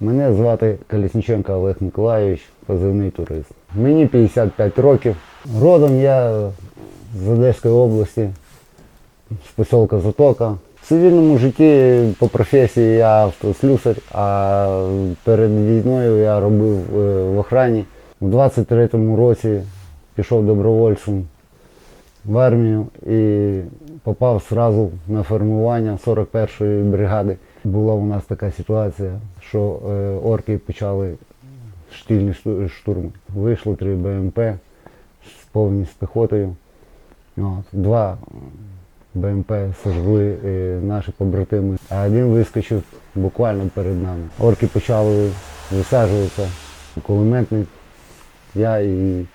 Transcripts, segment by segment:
Мене звати Колесніченко Олег Миколайович, позивний турист. Мені 55 років. Родом я з Одеської області, з поселка Затока. В цивільному житті по професії я автослюсар, а перед війною я робив е, в охрані. У 23-му році пішов добровольцем в армію і попав одразу на формування 41-ї бригади. Була у нас така ситуація, що е, орки почали штильні шту- штурми. Вийшло три БМП з повні з піхотою. От, два БМП сожгли е, наші побратими, а один вискочив буквально перед нами. Орки почали висаджуватися. Кулеметник, я і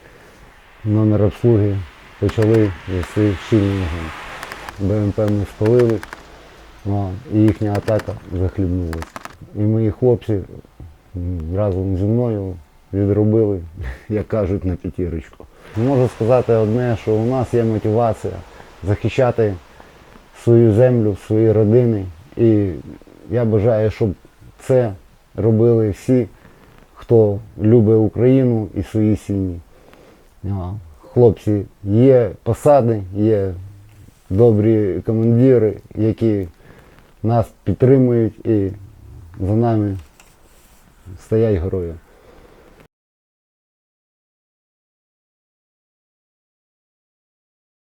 номер обслуги почали вести щільний вогонь. БМП ми спалили, і їхня атака захлібнулася. І мої хлопці разом зі мною відробили, як кажуть, на п'ятірочку. Можу сказати одне, що у нас є мотивація захищати свою землю, свої родини. І я бажаю, щоб це робили всі, хто любить Україну і свої сім'ї. Хлопці, є посади, є добрі командири, які нас підтримують і за нами стоять герої.